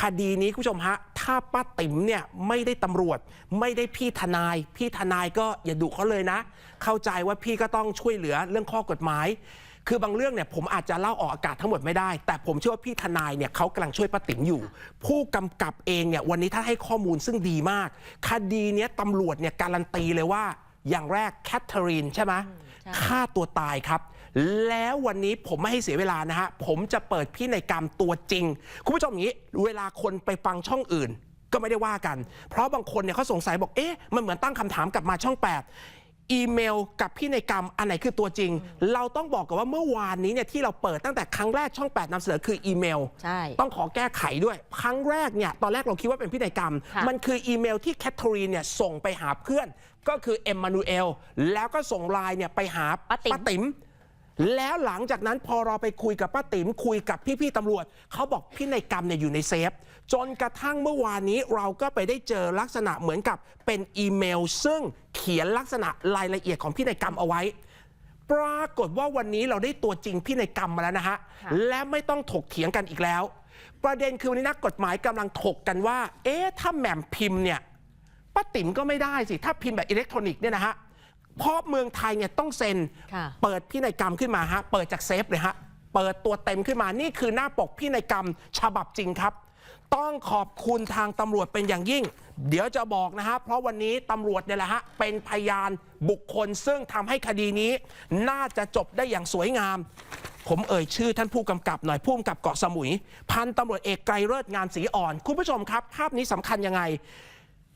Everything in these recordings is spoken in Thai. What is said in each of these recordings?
คดีนี้คุณผู้ชมฮะ ถ้าป้าติ๋มเนี่ยไม่ได้ตำรวจ ไม่ได้พี่ทนาย พี่ทนายก็อย่าดุเขาเลยนะ เข้าใจว่าพี่ก็ต้องช่วยเหลือเรื่องข้อกฎหมาย คือบางเรื่องเนี่ยผมอาจจะเล่าออกอากาศทั้งหมดไม่ได้ แต่ผมเชื่อว่าพี่ทนายเนี่ยเขากำลังช่วยป้าติ๋มอยู่ ผู้กำกับเองเนี่ยวันนี้ถ้าให้ข้อมูลซึ่งดีมาก คดีเนี้ยตำรวจเนี่ยการันตีเลยว่า อย่างแรกแคทเธอรีนใช่ไหมใช่ฆ่าตัวตายครับ แล้ววันนี้ผมไม่ให้เสียเวลานะฮะ ผมจะเปิดพินัยกรรมตัวจริง คุณผู้ชมอย่างนี้ เวลาคนไปฟังช่องอื่น ก็ไม่ได้ว่ากัน เพราะบางคนเนี่ยเขาสงสัยบอก เอ๊ะ มันเหมือนตั้งคำถามกลับมาช่อง 8อีเมลกับพินัยกรรมอันไหนคือตัวจริง เราต้องบอกกันว่าเมื่อวานนี้เนี่ยที่เราเปิดตั้งแต่ครั้งแรกช่อง 8นำเสนอคืออีเมล ใช่ ต้องขอแก้ไขด้วย ครั้งแรกเนี่ยตอนแรกเราคิดว่าเป็นพินัยกรรมค่ะมันคืออีเมลที่แคทเธอรีนเนี่ยส่งไปหาเพื่อน ก็คือเอ็มมานูเอลแล้วก็ส่งไลน์เนี่ยไปหาป้าติ๋มป้าติ๋ม แล้วหลังจากนั้นพอเราไปคุยกับป้าติ๋มคุยกับพี่ๆตำรวจเขาบอกพินัยกรรมเนี่ยอยู่ในเซฟ จนกระทั่งเมื่อวานนี้เราก็ไปได้เจอลักษณะเหมือนกับเป็นอีเมล ซึ่งเขียนลักษณะรายละเอียดของพินัยกรรมเอาไว้ ปรากฏว่าวันนี้เราได้ตัวจริงพินัยกรรมมาแล้วนะฮะค่ะและไม่ต้องถกเถียงกันอีกแล้ว ประเด็นคือวันนี้นักกฎหมายกำลังถกกันว่า เอ๊ะถ้าแหม่มพิมพ์เนี่ยป้าติ๋มก็ไม่ได้สิถ้าพิมพ์แบบอิเล็กทรอนิกส์เนี่ยนะฮะ เพราะเมืองไทยเนี่ยต้องเซ็น ค่ะ เปิดพินัยกรรมขึ้นมาฮะ เปิดจากเซฟเลยฮะ เปิดตัวเต็มขึ้นมา นี่คือหน้าปกพินัยกรรมฉบับจริงครับ ต้องขอบคุณทางตำรวจเป็นอย่างยิ่ง เดี๋ยวจะบอกนะฮะ เพราะวันนี้ตำรวจเนี่ยแหละฮะ เป็นพยานบุคคลซึ่งทำให้คดีนี้ น่าจะจบได้อย่างสวยงาม ผมเอ่ยชื่อท่านผู้กำกับหน่อยผู้กำกับเกาะสมุย พันตำรวจเอกไกรเลิศงานสีอ่อน คุณผู้ชมครับ ภาพนี้สำคัญยังไง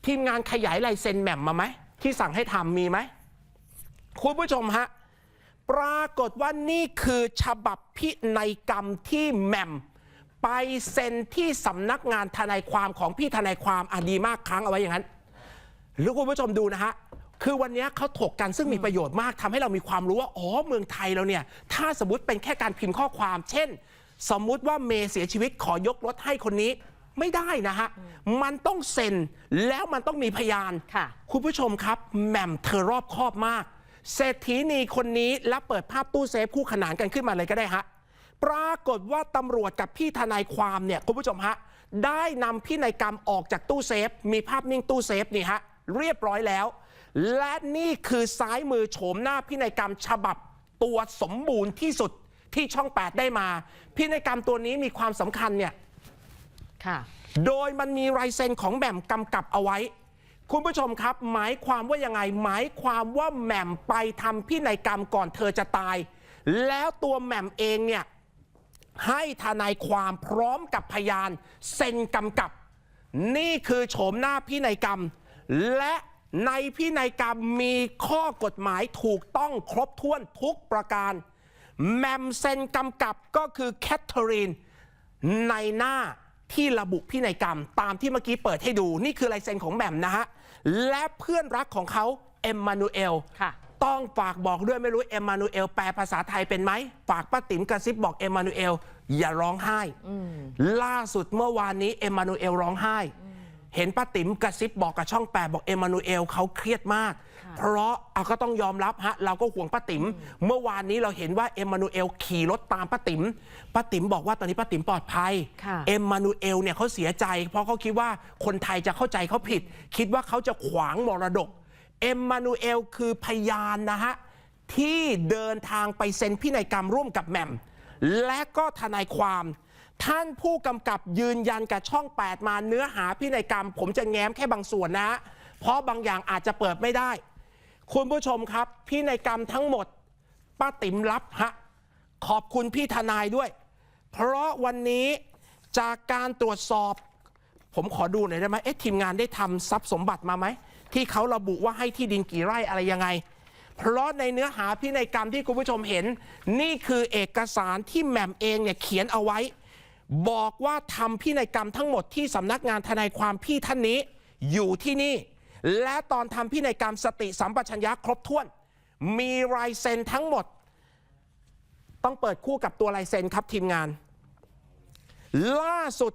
ทีมงานขยายลายเซ็นแหม่มมาไหมที่สั่งให้ทำมีไหม คุณผู้ชมฮะ ปรากฏว่านี่คือฉบับพินัยกรรมที่แหม่ม ไปเซ็นที่สำนักงานทนายความของพี่ทนายความอะดีมากค้างเอาไว้อย่างนั้น หรือคุณผู้ชมดูนะฮะคือวันนี้เขาถกกันซึ่งมีประโยชน์มากทำให้เรามีความรู้ว่า อ๋อ เมืองไทยเราเนี่ย ถ้าสมมติเป็นแค่การพิมพ์ข้อความ เช่น สมมุติว่าเมย์เสียชีวิตขอยกรถให้คนนี้ไม่ได้นะฮะ มันต้องเซ็นแล้วมันต้องมีพยานค่ะคุณผู้ชมครับแหม่มเธอรอบคอบมาก เศรษฐีนีคนนี้แล้วเปิดภาพตู้เซฟคู่ขนานกันขึ้นมาเลยก็ได้ฮะปรากฏว่าตำรวจกับพี่ทนายความเนี่ยคุณผู้ชมฮะได้นำพินัยกรรมออกจากตู้เซฟ มีภาพนิ่งตู้เซฟนี่ฮะเรียบร้อยแล้ว และนี่คือซ้ายมือโฉมหน้าพินัยกรรมฉบับตัวสมบูรณ์ที่สุดที่ช่อง 8 ได้มา พินัยกรรมตัวนี้มีความสำคัญเนี่ยค่ะโดยมันมีลายเซ็นของแหม่มกำกับเอาไว้ คุณผู้ชมครับ หมายความว่ายังไง หมายความว่าแหม่มไปทำพินัยกรรมก่อนเธอจะตาย แล้วตัวแหม่มเองเนี่ยให้ทนายความพร้อมกับพยานเซ็นกำกับ นี่คือโฉมหน้าพินัยกรรม และในพินัยกรรมมีข้อกฎหมายถูกต้องครบถ้วนทุกประการแหมมเซ็นกำกับก็คือแคทเธอรีนในหน้า ที่ระบุพินัยกรรม ตามที่เมื่อกี้เปิดให้ดู นี่คือลายเซ็นของแหม่มนะฮะ และเพื่อนรักของเขาเอ็มมานูเอลค่ะต้องฝากบอกด้วยไม่รู้เอ็มมานูเอลแปลภาษาไทยเป็นไหม ฝากป้าติ๋มกระซิบบอกเอ็มมานูเอลอย่าร้องไห้ ล่าสุดเมื่อวานนี้เอ็มมานูเอลร้องไห้ เห็นป้าติ๋มกระซิบบอกกับช่องแปดบอกเอ็มมานูเอลเขาเครียดมาก เพราะเอาก็ต้องยอมรับฮะเราก็ห่วงป้าติ๋มเมื่อวานนี้เราเห็นว่าเอ็มมานูเอลขี่รถตามป้าติ๋มป้าติ๋มบอกว่าตอนนี้ป้าติ๋มปลอดภัยค่ะเอ็มมานูเอลเนี่ยเขาเสียใจ เพราะเขาคิดว่าคนไทยจะเข้าใจเขาผิด คิดว่าเขาจะขวางมรดก เอ็มมานูเอลคือพยานนะฮะที่เดินทางไปเซ็นพินัยกรรมร่วมกับแหม่มและก็ทนายความ ท่านผู้กำกับยืนยันกับช่อง 8 มาเนื้อหาพินัยกรรม ผมจะแง้มแค่บางส่วนนะฮะเพราะบางอย่างอาจจะเปิดไม่ได้ คุณผู้ชมครับ พินัยกรรมทั้งหมดป้าติ๋มรับฮะขอบคุณพี่ทนายด้วย เพราะวันนี้จากการตรวจสอบ ผมขอดูหน่อยได้ไหมเอ๊ะทีมงานได้ทำทรัพย์สมบัติมาไหม ที่เขาระบุว่าให้ที่ดินกี่ไร่อะไรยังไง เพราะในเนื้อหาพินัยกรรมที่คุณผู้ชมเห็น นี่คือเอกสารที่แหม่มเองเนี่ยเขียนเอาไว้ บอกว่าทำพินัยกรรมทั้งหมดที่สำนักงานทนายความพี่ท่านนี้ อยู่ที่นี่ และตอนทำพินัยกรรมสติสัมปชัญญะครบถ้วน มีลายเซ็นทั้งหมด ต้องเปิดคู่กับตัวลายเซ็นครับทีมงาน ล่าสุด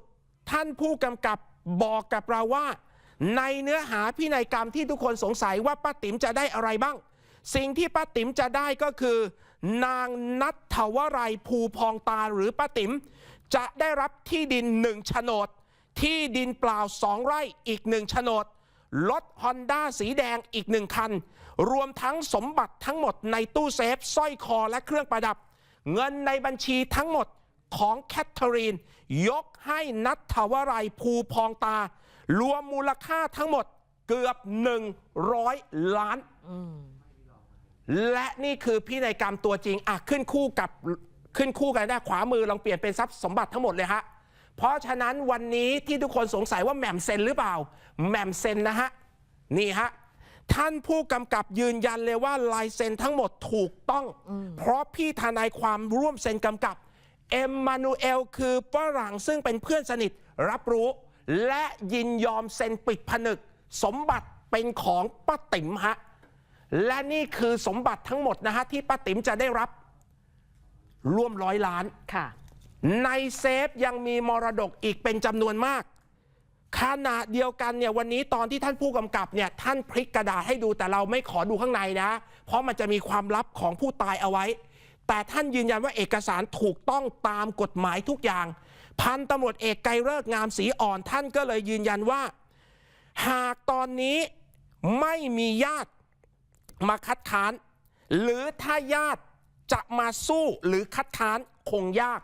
ท่านผู้กำกับบอกกับเราว่า ในเนื้อหาพินัยกรรมที่ทุกคนสงสัยว่าป้าติ๋มจะได้อะไรบ้าง สิ่งที่ป้าติ๋มจะได้ก็คือ นางนัททวไรภูพองตาหรือป้าติ๋ม จะได้รับที่ดินหนึ่งโฉนด ที่ดินเปล่า2ไร่อีกหนึ่งโฉนด รถฮอนด้าสีแดงอีกหนึ่งคัน รวมทั้งสมบัติทั้งหมดในตู้เซฟสร้อยคอและเครื่องประดับ เงินในบัญชีทั้งหมดของแคทเธอรีน ยกให้นัทธวรัยภูพองตา รวมมูลค่าทั้งหมดเกือบ 100 ล้าน และนี่คือพินัยกรรมตัวจริงอะขึ้นคู่กับ ขึ้นคู่กันได้ขวามือลองเปลี่ยนเป็นทรัพย์สมบัติทั้งหมดเลยฮะเพราะฉะนั้นวันนี้ที่ทุกคนสงสัยว่าแหม่มเซ็นหรือเปล่าแหม่มเซ็นนะฮะนี่ฮะท่านผู้กำกับยืนยันเลยว่าลายเซ็นทั้งหมดถูกต้อง เพราะพี่ทนายความร่วมเซ็นกำกับเอ็มมานูเอลคือฝรั่งซึ่งเป็นเพื่อนสนิทรับรู้ และยินยอมเซ็นปิดผนึก สมบัติเป็นของป้าติ๋มฮะและนี่คือสมบัติทั้งหมดนะฮะที่ป้าติ๋มจะได้รับ ร่วมร้อยล้าน ค่ะ ในเซฟยังมีมรดกอีกเป็นจำนวนมาก ขณะเดียวกันเนี่ยวันนี้ตอนที่ท่านผู้กำกับเนี่ยท่านพลิกกระดาษให้ดูแต่เราไม่ขอดูข้างในนะ เพราะมันจะมีความลับของผู้ตายเอาไว้ แต่ท่านยืนยันว่าเอกสารถูกต้องตามกฎหมายทุกอย่าง พันตำรวจเอกไกรเลิกษ์งามสีอ่อนท่านก็เลยยืนยันว่า หากตอนนี้ไม่มีญาติมาคัดค้าน หรือถ้าญาติ จะมาสู้หรือคัดค้านคงยาก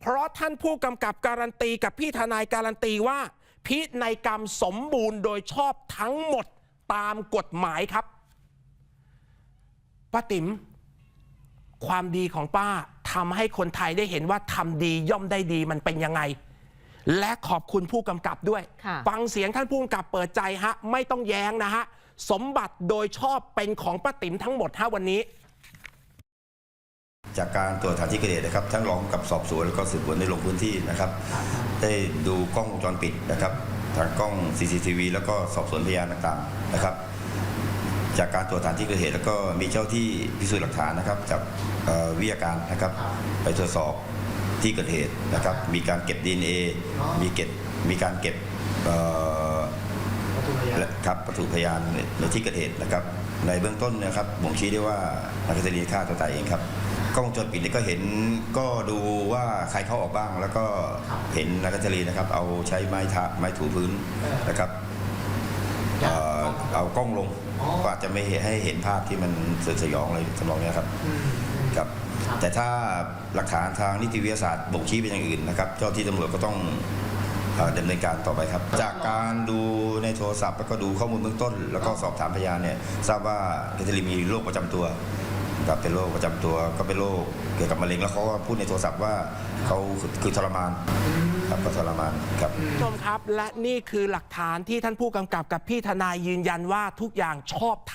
เพราะท่านผู้กำกับการันตีกับพี่ทนายการันตีว่า พินัยกรรมสมบูรณ์โดยชอบทั้งหมดตามกฎหมายครับป้าติ๋มความดีของป้าทำให้คนไทยได้เห็นว่าทำดีย่อมได้ดีมันเป็นยังไง และขอบคุณผู้กำกับด้วยค่ะฟังเสียงท่านผู้กำกับเปิดใจฮะ ไม่ต้องแย้งนะฮะ สมบัติโดยชอบเป็นของป้าติ๋มทั้งหมดฮะวันนี้ จากการตรวจสถานที่เกิดเหตุนะครับ ทั้งรองกับสอบสวนแล้วก็สืบสวนได้ลงพื้นที่นะครับ ได้ดูกล้องวงจรปิดนะครับทางกล้อง CCTV แล้วก็สอบสวนพยานต่างๆนะครับ จากการตรวจสถานที่เกิดเหตุ แล้วก็มีเจ้าที่พิสูจน์หลักฐานนะครับจากวิทยาการนะครับ ไปตรวจสอบที่เกิดเหตุนะครับ มีการเก็บ DNA มีเก็บมีการเก็บ และครับวัตถุพยานในในที่เกิดเหตุนะครับ ในเบื้องต้นนะครับบ่งชี้ได้ว่านางคาตาลีฆ่าตัวตายเองครับกล้องวงจรปิดนี่ก็เห็นก็ดูว่าใครเข้าออกบ้าง แล้วก็เห็นนางคาตาลีนะครับ เอาใช้ไม้ทาไม้ถูพื้นนะครับเอ่อเอากล้องลงก็อาจจะไม่ให้เห็นภาพที่มันสยดสยองอะไรทำนองเนี้ยครับครับ แต่ถ้าหลักฐานทางนิติวิทยาศาสตร์บ่งชี้เป็นอย่างอื่นนะครับ เจ้าที่ตำรวจก็ต้องเอ่อ ดำเนินการต่อไปครับ จากการดูในโทรศัพท์แล้วก็ดูข้อมูลเบื้องต้น แล้วก็สอบถามพยานเนี่ยทราบว่าแคทเธอรีนมีโรคประจำตัวครับเป็นโรคประจำตัวก็เป็นโรคเกี่ยวกับมะเร็งแล้วเขาก็พูดในโทรศัพท์ว่าเขาคือทรมานครับก็ทรมานครับผู้ชมครับ และนี่คือหลักฐานที่ท่านผู้กำกับกับพี่ทนายยืนยันว่าทุกอย่างชอบท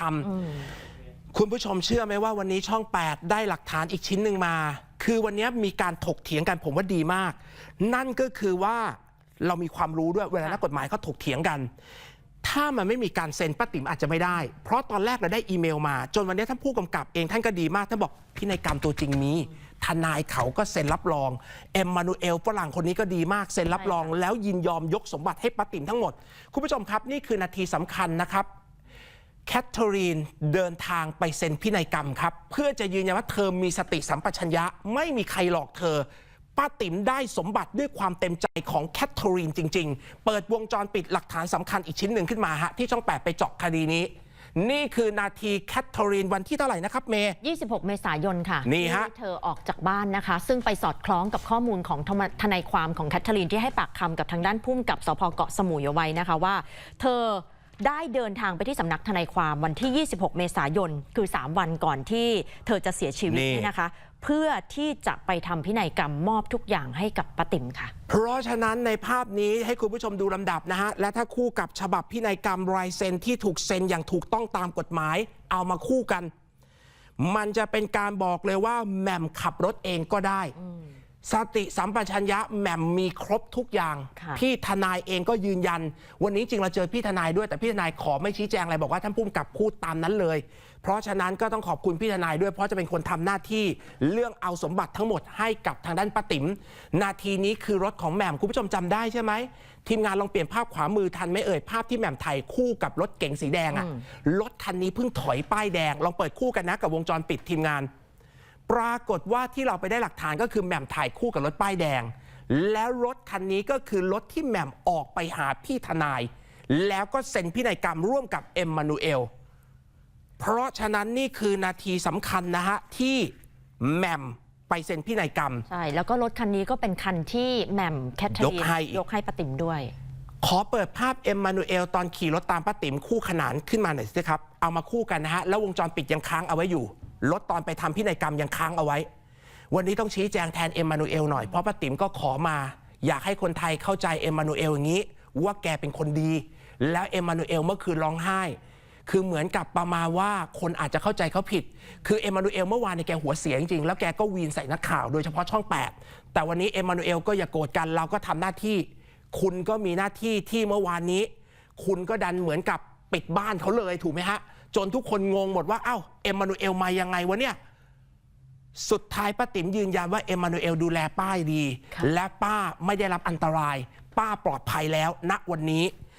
ำคุณผู้ชมเชื่อไหมว่าวันนี้ช่อง 8 ได้หลักฐานอีกชิ้นหนึ่งมา คือวันนี้มีการถกเถียงกันผมว่าดีมาก นั่นก็คือว่า เรามีความรู้ด้วยเวลานักกฎหมายเขาถกเถียงกัน ถ้ามันไม่มีการเซ็นป้าติ๋มอาจจะไม่ได้ เพราะตอนแรกเราได้อีเมลมา จนวันนี้ท่านผู้กำกับเองท่านก็ดีมากท่านบอกพินัยกรรมตัวจริงมีทนายเขาก็เซ็นรับรองเอ็มมานูเอลฝรั่งคนนี้ก็ดีมากเซ็นรับรอง แล้วยินยอมยกสมบัติให้ป้าติ๋มทั้งหมด คุณผู้ชมครับนี่คือนาทีสำคัญนะครับแคทเธอรีนเดินทางไปเซ็นพินัยกรรมครับ เพื่อจะยืนยันว่าเธอมีสติสัมปชัญญะไม่มีใครหลอกเธอ ป้าติ๋มได้สมบัติด้วยความเต็มใจของแคทเธอรีนจริง ๆ เปิดวงจรปิดหลักฐานสำคัญอีกชิ้นหนึ่งขึ้นมาฮะที่ช่อง 8 ไปเจาะคดีนี้ นี่คือนาทีแคทเธอรีนวันที่เท่าไหร่นะครับเมย์ 26 เมษายนค่ะนี่ฮะ ที่เธอออกจากบ้านนะคะ ซึ่งไปสอดคล้องกับข้อมูลของทมทนายความของแคทเธอรีนที่ให้ปากคำกับทางด้านพุ่มกับสพเกาะสมุยเอาไว้นะคะว่า เธอ ได้เดินทางไปที่สำนักทนายความวันที่ 26 เมษายน คือ 3 วันก่อนที่เธอจะเสียชีวิตนี่ เนี่ยนะคะ เพื่อที่จะไปทำพินัยกรรมมอบทุกอย่างให้กับป้าติ๋มค่ะ เพราะฉะนั้นในภาพนี้ให้คุณผู้ชมดูลำดับนะฮะ และถ้าคู่กับฉบับพินัยกรรมรายเซ็นที่ถูกเซ็นอย่างถูกต้องตามกฎหมาย เอามาคู่กัน มันจะเป็นการบอกเลยว่าแหม่มขับรถเองก็ได้ สติสัมปชัญญะแหม่มมีครบทุกอย่าง ค่ะพี่ทนายเองก็ยืนยัน วันนี้จริงเราเจอพี่ทนายด้วยแต่พี่ทนายขอไม่ชี้แจงอะไรบอกว่าท่านผู้กำกับพูดตามนั้นเลย เพราะฉะนั้นก็ต้องขอบคุณพี่ทนายด้วยเพราะจะเป็นคนทำหน้าที่เรื่องเอาสมบัติทั้งหมดให้กับทางด้านป้าติ๋มนาทีนี้คือรถของแหม่มคุณผู้ชมจำได้ใช่ไหมทีมงานลองเปลี่ยนภาพขวามือทันไหมเอ่ยภาพที่แหม่มถ่ายคู่กับรถเก๋งสีแดงอะรถคันนี้เพิ่งถอยป้ายแดง ลองเปิดคู่กันนะกับวงจรปิดทีมงาน ปรากฏว่าที่เราไปได้หลักฐานก็คือแหม่มถ่ายคู่กับรถป้ายแดง แล้วรถคันนี้ก็คือรถที่แหม่มออกไปหาพี่ทนาย แล้วก็เซ็นพินัยกรรมร่วมกับเอ็มมานูเอล เพราะฉะนั้นนี่คือนาทีสำคัญนะฮะที่แหม่มไปเซ็นพินัยกรรม ใช่ แล้วก็รถคันนี้ก็เป็นคันที่แหม่มแคทเธอรีนยกให้ ยกให้ป้าติ๋มด้วย ขอเปิดภาพเอ็มมานูเอลตอนขี่รถตามป้าติ๋มคู่ขนานขึ้นมาหน่อยสิครับ เอามาคู่กันนะฮะ แล้ววงจรปิดยังค้างเอาไว้อยู่ รถตอนไปทำพินัยกรรมยังค้างเอาไว้ วันนี้ต้องชี้แจงแทนเอ็มมานูเอลหน่อย เพราะป้าติ๋มก็ขอมา อยากให้คนไทยเข้าใจเอ็มมานูเอลอย่างนี้ ว่าแกเป็นคนดี แล้วเอ็มมานูเอลเมื่อคืนร้องไห้ คือเหมือนกับประมาณว่าคนอาจจะเข้าใจเขาผิด คือเอ็มมานูเอลเมื่อวานเนี่ยแกหัวเสียจริงๆแล้วแกก็วีนใส่นักข่าวโดยเฉพาะช่อง 8 แต่วันนี้เอ็มมานูเอลก็อย่าโกรธกันเราก็ทำหน้าที่ คุณก็มีหน้าที่ที่เมื่อวานนี้ คุณก็ดันเหมือนกับปิดบ้านเขาเลยถูกไหมฮะ จนทุกคนงงหมดว่าเอ้าเอ็มมานูเอลมายังไงวะเนี่ยสุดท้ายป้าติ๋มยืนยันว่าเอ็มมานูเอลดูแลป้าดีค่ะและป้าไม่ได้รับอันตราย ป้าปลอดภัยแล้วณวันนี้